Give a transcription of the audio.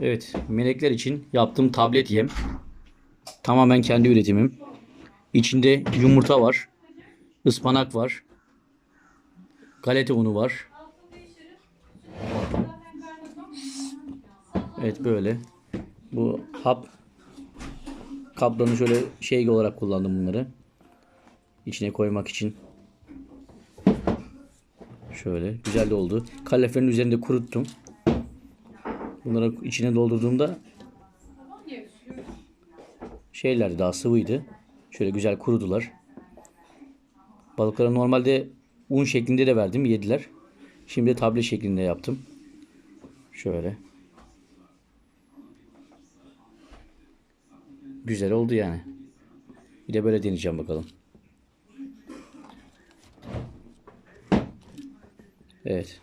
Evet, melekler için yaptığım tablet yem. Tamamen kendi üretimim. İçinde yumurta var, ıspanak var, galeta unu var. Evet böyle. Bu hap kaplarını şöyle şey olarak kullandım bunları. İçine koymak için. Şöyle güzel de oldu. Kaloriferin üzerinde kuruttum. Bunları içine doldurduğumda şeylerdi daha sıvıydı. Şöyle güzel kurudular. Balıklara normalde un şeklinde de verdim yediler. Şimdi de tablet şeklinde yaptım. Şöyle. Güzel oldu yani. Bir de böyle deneyeceğim bakalım. Evet.